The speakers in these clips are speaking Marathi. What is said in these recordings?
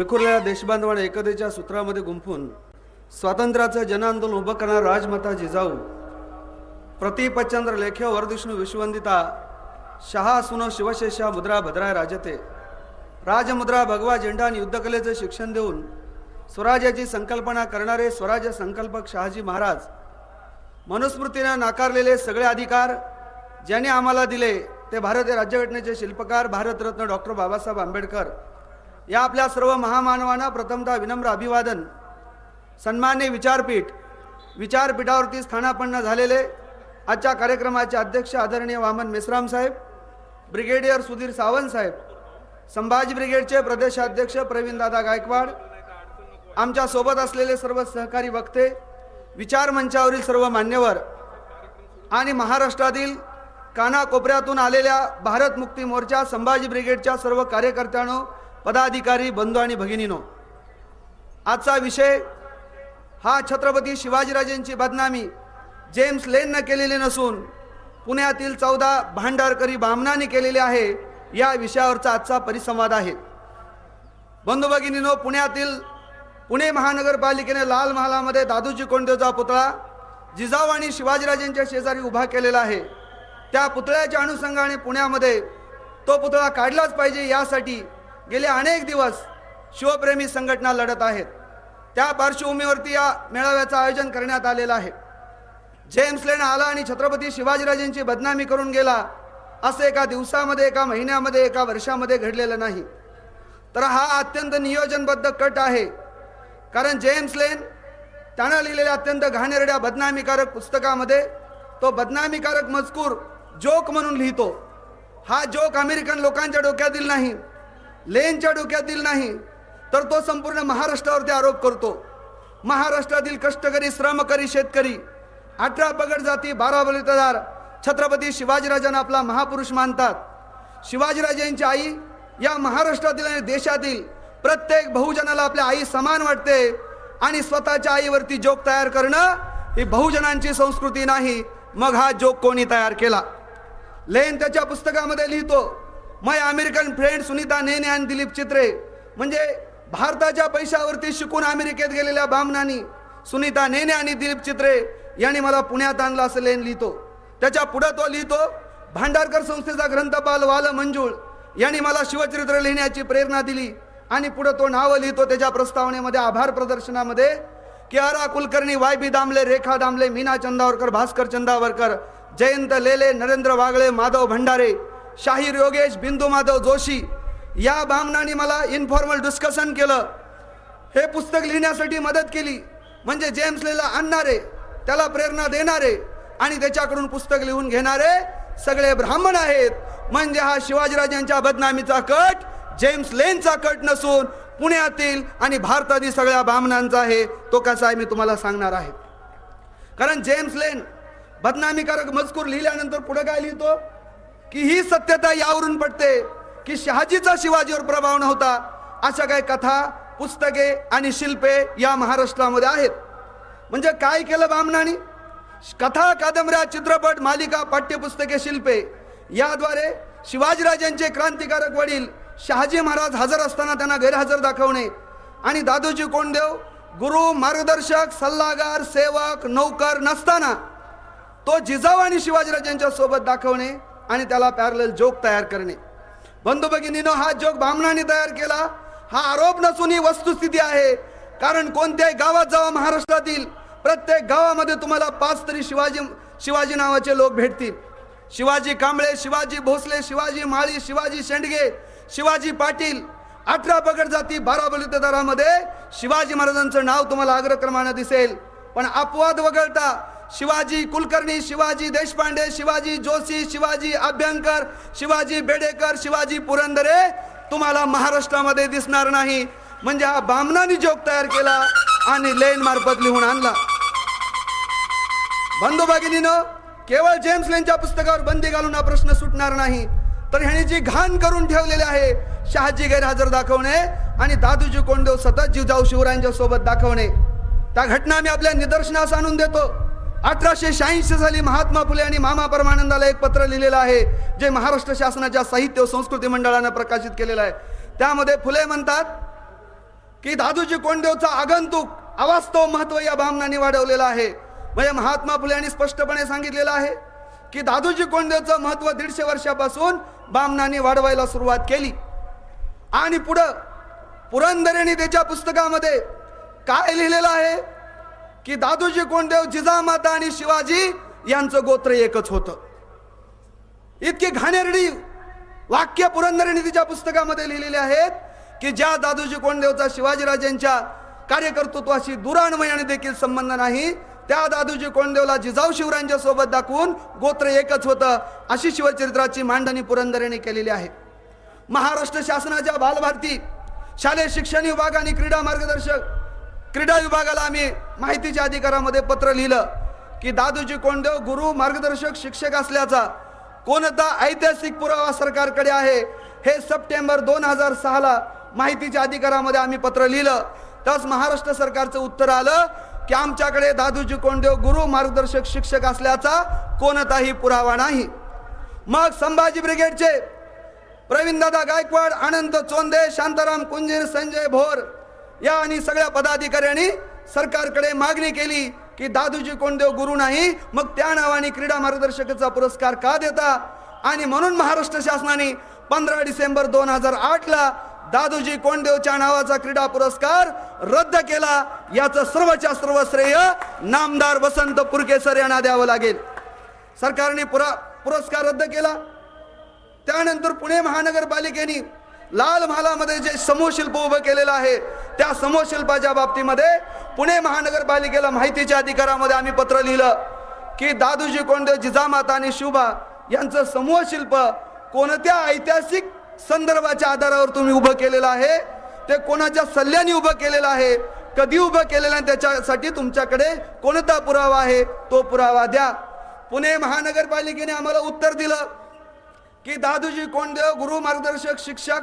विखुरलेल्या देशबांधवाने एकतेच्या सूत्रामध्ये गुंफून स्वातंत्र्याचं जनआंदोलन उभं करणारा राजमाता जिजाऊ प्रतिपचंद्र लेख्य वरदिष्णू विश्ववंदिता शहा सुनो शिवशेषा मुद्रा भद्राय राजते. राजमुद्रा भगवा झेंडा आणि युद्धकलेचं शिक्षण देऊन स्वराज्याची संकल्पना करणारे स्वराज्य संकल्पक शहाजी महाराज मनुस्मृतीनं नाकारलेले सगळे अधिकार ज्याने आम्हाला दिले ते भारतीय राज्यघटनेचे शिल्पकार भारतरत्न डॉक्टर बाबासाहेब आंबेडकर. या आपल्या सर्व महामानवांना प्रथमतः विनम्र अभिवादन सन्मान्य विचारपीठ विचारपीठावरती स्थानापन्न झालेले आजच्या कार्यक्रमाचे अध्यक्ष आदरणीय वामन मेसराम साहेब ब्रिगेडियर सुधीर सावंत साहेब संभाजी ब्रिगेडचे प्रदेशाध्यक्ष प्रवीणदादा गायकवाड आमच्यासोबत असलेले सर्व सहकारी वक्ते विचार मंचावरील सर्व मान्यवर आणि महाराष्ट्रातील कानाकोपऱ्यातून आलेल्या भारत मुक्ती मोर्चा संभाजी ब्रिगेडच्या सर्व कार्यकर्त्यांनो पदाधिकारी बंधू आणि भगिनीनो आजचा विषय हा छत्रपती शिवाजीराजेंची बदनामी जेम्स लेननं केलेली नसून पुण्यातील चौदा भांडारकरी बामणाने केलेली आहे या विषयावरचा आजचा परिसंवाद आहे. बंधू भगिनीनो पुण्यातील पुणे महानगरपालिकेने लाल महालामध्ये दादूजी कोंडदेवचा पुतळा जिजाऊ आणि शिवाजीराजेंच्या शेजारी उभा केलेला आहे. त्या पुतळ्याच्या अनुषंगाने पुण्यामध्ये तो पुतळा काढलाच पाहिजे यासाठी गेले अनेक दिवस शिवप्रेमी संघटना लढत आहेत. त्या पार्श्वभूमीवरती या मेळाव्याचं आयोजन करण्यात आलेलं आहे. जेम्स लेन आला आणि छत्रपती शिवाजीराजेंची बदनामी करून गेला असं एका दिवसामध्ये एका महिन्यामध्ये एका वर्षामध्ये घडलेलं नाही. तर हा अत्यंत नियोजनबद्ध कट आहे. कारण जेम्स लेन त्यानं लिहिलेल्या अत्यंत घाणेरड्या बदनामीकारक पुस्तकामध्ये तो बदनामीकारक मजकूर जोक म्हणून लिहितो. हा जोक अमेरिकन लोकांच्या डोक्यातील नाही लेनच्या डोक्यातील नाही तर तो संपूर्ण महाराष्ट्रावरती आरोप करतो. महाराष्ट्रातील कष्टकरी श्रमकरी शेतकरी अठरा पगड जाती बारा बलितदार छत्रपती शिवाजीराजांना आपला महापुरुष मानतात. शिवाजीराजांची आई या महाराष्ट्रातील आणि देशातील प्रत्येक बहुजनाला आपल्या आई समान वाटते आणि स्वतःच्या आईवरती जोक तयार करणं ही बहुजनांची संस्कृती नाही. मग हा जोक कोणी तयार केला? लेन त्याच्या पुस्तकामध्ये लिहितो my American friend Sunita Nene आणि दिलीप चित्रे. म्हणजे भारताच्या पैशावरती शिकून अमेरिकेत गेलेल्या बामनानी सुनीता नेने आणि दिलीप चित्रे यांनी मला पुण्यात आणला असं लेन लिहितो. त्याच्या पुढं तो लिहितो भांडारकर संस्थेचा ग्रंथपाल वाल मंजूळ यांनी मला शिवचरित्र लिहिण्याची प्रेरणा दिली आणि पुढं तो नावं लिहितो त्याच्या प्रस्तावनेमध्ये आभार प्रदर्शनामध्ये की आरा कुलकर्णी वाय बी दामले रेखा दामले मीना चंदावरकर भास्कर चंदावरकर जयंत लेले नरेंद्र वागळे माधव भंडारे शाहीर योगेश बिंदू माधव जोशी या बामणाने मला इन्फॉर्मल डिस्कशन केलं. हे पुस्तक लिहिण्यासाठी मदत केली. म्हणजे जेम्स लेला आणणारे त्याला प्रेरणा देणारे आणि त्याच्याकडून पुस्तक लिहून घेणारे सगळे ब्राह्मण आहेत. म्हणजे हा शिवाजीराजांच्या बदनामीचा कट जेम्स लेनचा कट नसून पुण्यातील आणि भारतातील सगळ्या ब्राह्मणांचा आहे. तो कसा आहे मी तुम्हाला सांगणार आहे. कारण जेम्स लेन बदनामीकारक मजकूर लिहिल्यानंतर पुढे काय लिहितो? की ही सत्यता यावरून पडते की शहाजीचा शिवाजीवर प्रभाव नव्हता. अशा काही कथा पुस्तके आणि शिल्पे या महाराष्ट्रामध्ये आहेत. म्हणजे काय केलं बामणाने? कथा कादंबऱ्या चित्रपट मालिका पाठ्यपुस्तके शिल्पे याद्वारे शिवाजीराजांचे क्रांतिकारक वडील शहाजी महाराज हजर असताना त्यांना गैरहजर दाखवणे आणि दादोजी कोंडदेव गुरु मार्गदर्शक सल्लागार सेवक नौकर नसताना तो जिजाऊ आणि शिवाजीराजांच्या सोबत दाखवणे आणि त्याला पॅरल जोक तयार करणे. बंधू भगिनीनं हा जोक ब्राह्मणाने तयार केला. हा आरोप नसून ही वस्तुस्थिती आहे. कारण कोणत्याही गावात जावा महाराष्ट्रातील प्रत्येक गावामध्ये तुम्हाला पाच तरी शिवाजी शिवाजी नावाचे लोक भेटतील. शिवाजी कांबळे शिवाजी भोसले शिवाजी माळी शिवाजी शेंडगे शिवाजी पाटील अठरा पगड जाती बारा बलितदारामध्ये शिवाजी महाराजांचं नाव तुम्हाला अग्रक्रमानं दिसेल. पण अपवाद वगळता शिवाजी कुलकर्णी शिवाजी देशपांडे शिवाजी जोशी शिवाजी अभ्यंकर शिवाजी बेडेकर शिवाजी पुरंदरे तुम्हाला महाराष्ट्रामध्ये दिसणार नाही. म्हणजे हा बामणानी जोक तयार केला आणि लेन मार्फत लिहून आणला. बंधू भगिनीनं केवळ जेम्स लेनच्या पुस्तकावर बंदी घालून हा प्रश्न सुटणार नाही. तर ह्याने जी घाण करून ठेवलेली आहे शहाजी गैरहजर दाखवणे आणि दादूजी कोंडदेव सतत जीवजाऊ शिवरायांच्या सोबत दाखवणे. त्या घटना मी आपल्या निदर्शनास आणून देतो. अठराशे शहाऐंशी साली महात्मा फुले आणि मामा परमानंदाला एक पत्र लिहिलेलं आहे जे महाराष्ट्र शासनाच्या साहित्य व संस्कृती मंडळानं प्रकाशित केलेलं आहे. त्यामध्ये फुले म्हणतात की दादूजी कोंडदेवचा आगंतुक अवास्तव महत्त्व या भावनाने वाढवलेला आहे. म्हणजे महात्मा फुले यांनी स्पष्टपणे सांगितलेलं आहे की दादूजी कोंडदेवचं महत्त्व दीडशे वर्षापासून बामनाने वाढवायला सुरुवात केली. आणि पुढं पुरंदरेने त्याच्या पुस्तकामध्ये काय लिहिलेलं आहे? की दादूजी कोंडदेव जिजामाता आणि शिवाजी यांचं गोत्र एकच होतं. इतकी घाणेरडी वाक्य पुरंदरेने तिच्या पुस्तकामध्ये लिहिलेले आहेत की ज्या दादूजी कोंडदेवचा शिवाजीराजेंच्या कार्यकर्तृत्वाशी दुरान्वयाने देखील संबंध नाही त्या दादूजी कोंडदेवला जिजाऊ शिवरायांच्या सोबत दाखवून गोत्र एकच होतं अशी शिवचरित्राची मांडणी पुरंदरेने केलेली आहे. महाराष्ट्र शासनाच्या बालभारती शालेय शिक्षण विभाग आणि क्रीडा मार्गदर्शक क्रीडा विभागाला आम्ही माहितीच्या अधिकारामध्ये पत्र लिहिलं की दादूजी कोंडदेव गुरु मार्गदर्शक शिक्षक असल्याचा कोणता ऐतिहासिक पुरावा सरकारकडे आहे हे सप्टेंबर दोन हजार सहाला माहितीच्या अधिकारामध्ये आम्ही पत्र लिहिलं. त्यास महाराष्ट्र सरकारचं उत्तर आलं की आमच्याकडे दादूजी कोंडदेव गुरु मार्गदर्शक शिक्षक असल्याचा कोणताही पुरावा नाही. मग संभाजी ब्रिगेडचे प्रवीणदादा गायकवाड आनंद चोंदे शांताराम कुंजीर संजय भोर या आणि सगळ्या पदाधिकाऱ्यांनी सरकारकडे मागणी केली की दादूजी कोणदेव गुरु नाही मग त्या नावाने क्रीडा मार्गदर्शकाचा पुरस्कार का देता? आणि म्हणून महाराष्ट्र शासनाने पंधरा डिसेंबर दोन हजार आठला दादूजी कोंडदेवच्या नावाचा क्रीडा पुरस्कार रद्द केला. याचं सर्वच्या सर्व श्रेय नामदार वसंत पुरकेसर यांना द्यावं लागेल. सरकारने पुरा पुरस्कार रद्द केला. त्यानंतर पुणे महानगरपालिकेने लाल महालामध्ये जे समूहशिल्प उभं केलेलं आहे त्या समूहशिल्पाच्या बाबतीमध्ये पुणे महानगरपालिकेला माहितीच्या अधिकारामध्ये आम्ही पत्र लिहिलं की दादूजी कोंडदेव जिजामाता आणि शिवबा यांचं समूहशिल्प कोणत्या ऐतिहासिक संदर्भाच्या आधारावर तुम्ही उभं केलेलं आहे ते कोणाच्या सल्ल्याने उभं केलेलं आहे कधी उभं केलेलं आहे त्याच्यासाठी तुमच्याकडे कोणता पुरावा आहे तो पुरावा द्या. पुणे महानगरपालिकेने आम्हाला उत्तर दिलं की दादूजी कोंडदेव गुरु मार्गदर्शक शिक्षक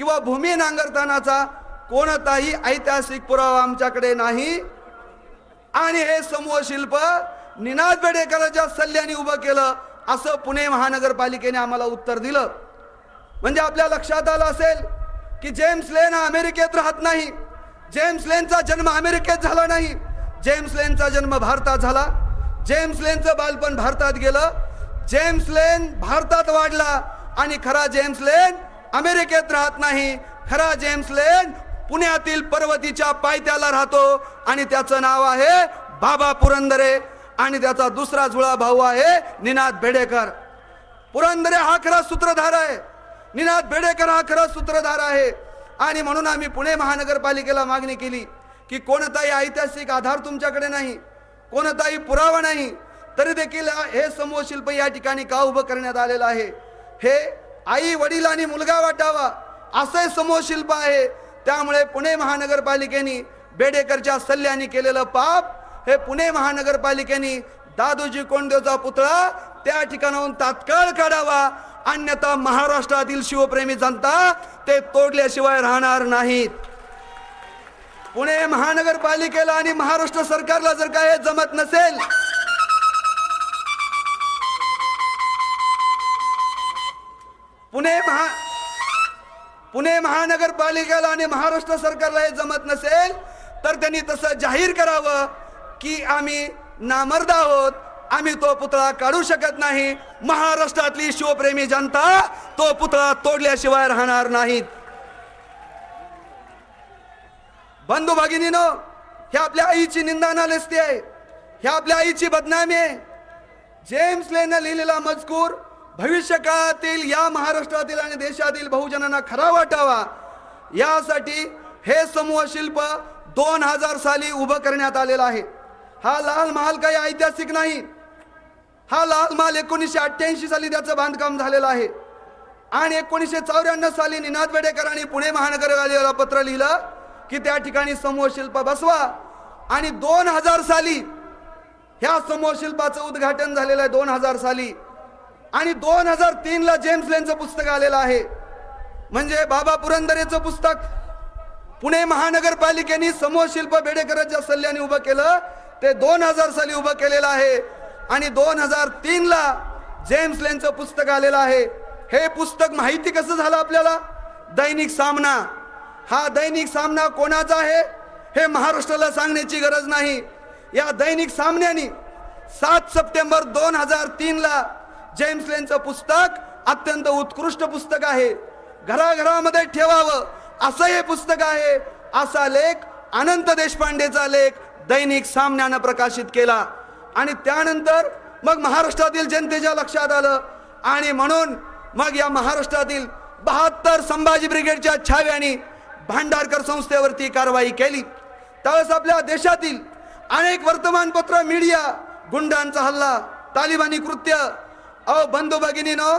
किंवा भूमी नांगरतानाचा कोणताही ऐतिहासिक पुरावा आमच्याकडे नाही. आणि हे समूह शिल्प निनाद बेडेकरांच्या सल्ल्याने उभं केलं असं पुणे महानगरपालिकेने आम्हाला उत्तर दिलं. म्हणजे आपल्या लक्षात आलं असेल की जेम्स लेन हा अमेरिकेत राहत नाही. जेम्स लेनचा जन्म अमेरिकेत झाला नाही. जेम्स लेनचा जन्म भारतात झाला. जेम्स लेनचं बालपण भारतात गेलं. जेम्स लेन भारतात वाढला. आणि खरा जेम्स लेन अमेरिकेत राहत नाही. खरा जेम्स लेन पुण्यातील पर्वतीच्या पायथ्याला राहतो आणि त्याचं नाव आहे बाबा पुरंदरे आणि त्याचा दुसरा जुळा भाऊ आहे निनाद बेडेकर. पुरंदरे हा खरा सूत्रधार आहे. निनाद बेडेकर हा खरा सूत्रधार आहे. आणि म्हणून आम्ही पुणे महानगरपालिकेला मागणी केली की कोणताही ऐतिहासिक आधार तुमच्याकडे नाही कोणताही पुरावा नाही तरी देखील हे समूह शिल्प या ठिकाणी का उभं करण्यात आलेलं आहे? हे आई वडील आणि मुलगा वाटावा असंही समोर शिल्प आहे. त्यामुळे पुणे महानगरपालिकेने बेडेकरच्या सल्ल्याने केलेलं पाप हे पुणे महानगरपालिकेने दादोजी कोंडदेवचा पुतळा त्या ठिकाणाहून तात्काळ काढावा. अन्यथा महाराष्ट्रातील शिवप्रेमी जनता ते तोडल्याशिवाय राहणार नाहीत. पुणे महानगरपालिकेला आणि महाराष्ट्र सरकारला जर काय हे जमत नसेल पुणे महानगरपालिकेला आणि महाराष्ट्र सरकारला हे जमत नसेल तर त्यांनी तसं जाहीर करावं की आम्ही नामर्द आहोत. आम्ही तो पुतळा काढू शकत नाही. महाराष्ट्रातली शिवप्रेमी जनता तो पुतळा तोडल्याशिवाय राहणार नाहीत. बंधू भगिनीनो हे आपल्या आईची निंदा नालस्ती आहे. हे आपल्या आईची बदनामी आहे. जेम्स लेनं लिहिलेला मजकूर भविष्यकाळातील या महाराष्ट्रातील आणि देशातील बहुजनांना खरा वाटावा. यासाठी हे समूह शिल्प दोन हजार साली उभं करण्यात आलेलं आहे. हा लाल महाल काही ऐतिहासिक नाही. हा लाल महाल एकोणीसशे अठ्ठ्याऐंशी साली त्याचं बांधकाम झालेलं आहे. आणि एकोणीसशे चौऱ्याण्णव साली निनाद बेडेकरांनी पुणे महानगरपालिकेला पत्र लिहिलं की त्या ठिकाणी समूह शिल्प बसवा. आणि दोन हजार साली ह्या समूह शिल्पाचं उद्घाटन झालेलं आहे दोन हजार साली. आणि दोन हजार तीन ला जेम्स लेनचं पुस्तक आलेलं आहे. म्हणजे बाबा पुरंदरेचं पुस्तक. पुणे महानगरपालिकेने समूह शिल्प बेडेकरांच्या सल्ल्याने उभं केलं. ते दोन हजार साली उभं केलेलं आहे. आणि दोन हजार तीन ला जेम्स लेनचं पुस्तक आलेलं आहे. हे पुस्तक माहिती कसं झालं आपल्याला? दैनिक सामना. हा दैनिक सामना कोणाचा आहे? हे महाराष्ट्राला सांगण्याची गरज नाही. या दैनिक सामन्यानी सात सप्टेंबर दोन हजार तीन ला जेम्स लेनचं पुस्तक अत्यंत उत्कृष्ट पुस्तक आहे. घराघरामध्ये ठेवावं असं हे पुस्तक आहे. असा लेख अनंत देशपांडेचा लेख दैनिक सामन्यानं प्रकाशित केला. आणि त्यानंतर मग महाराष्ट्रातील जनतेच्या लक्षात आलं. आणि म्हणून मग या महाराष्ट्रातील बहात्तर संभाजी ब्रिगेडच्या छाव्यानी भांडारकर संस्थेवरती कारवाई केली. त्यावेळेस आपल्या देशातील अनेक वर्तमानपत्र मीडिया गुंडांचा हल्ला तालिबानी कृत्य अहो बंधू भगिनीनो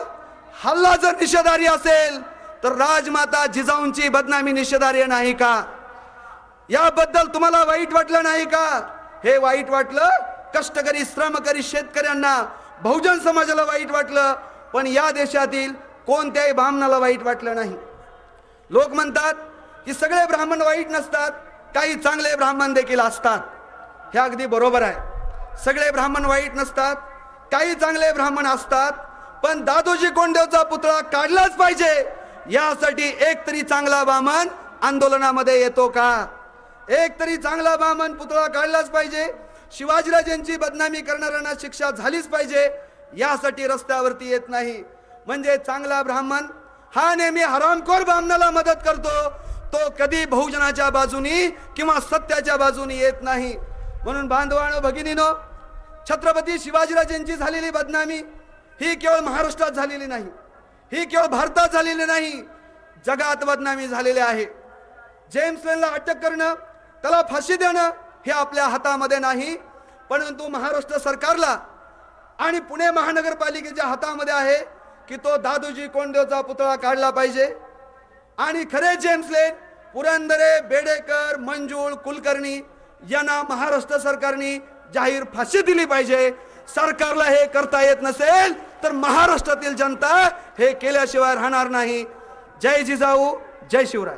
हल्ला जर निषेधारी असेल तर राजमाता जिजाऊंची बदनामी निषेधार्य नाही का? याबद्दल तुम्हाला वाईट वाटलं नाही का? हे वाईट वाटलं कष्टकरी श्रमकरी शेतकऱ्यांना बहुजन समाजाला वाईट वाटलं पण या देशातील कोणत्याही ब्राह्मणाला वाईट वाटलं नाही. लोक म्हणतात की सगळे ब्राह्मण वाईट नसतात काही चांगले ब्राह्मण देखील असतात. हे अगदी बरोबर आहे. सगळे ब्राह्मण वाईट नसतात काही चांगले ब्राह्मण असतात पण दादोजी कोंडदेवचा पुतळा काढलाच पाहिजे. यासाठी एक तरी चांगला ब्राह्मण आंदोलनामध्ये येतो का? एक तरी चांगला ब्राह्मण पुतळा काढलाच पाहिजे. शिवाजीराजेंची बदनामी करणाऱ्यांना शिक्षा झालीच पाहिजे. यासाठी रस्त्यावरती येत नाही. म्हणजे चांगला ब्राह्मण हा नेहमी हरामखोर ब्राह्मणाला मदत करतो. तो कधी बहुजनाच्या बाजूनी किंवा सत्याच्या बाजूनी येत नाही. म्हणून बांधवानो भगिनीनो छत्रपती शिवाजीराजेंची झालेली बदनामी ही केवळ महाराष्ट्रात झालेली नाही ही केवळ भारतात झालेली नाही जगात बदनामी झालेली आहे. जेम्स लेनला अटक करणं त्याला फाशी देणं हे आपल्या हातामध्ये नाही परंतु महाराष्ट्र सरकारला आणि पुणे महानगरपालिकेच्या हातामध्ये आहे की तो दादूजी कोंडदेवचा पुतळा काढला पाहिजे. आणि खरे जेम्स लेन पुरंदरे बेडेकर मंजूळ कुलकर्णी यांना महाराष्ट्र सरकारने जाहीर फाशी दिली पाहिजे. सरकारला हे करता येत नसेल तर महाराष्ट्रातील जनता हे केल्याशिवाय राहणार नाही. जय जिजाऊ जय शिवराय.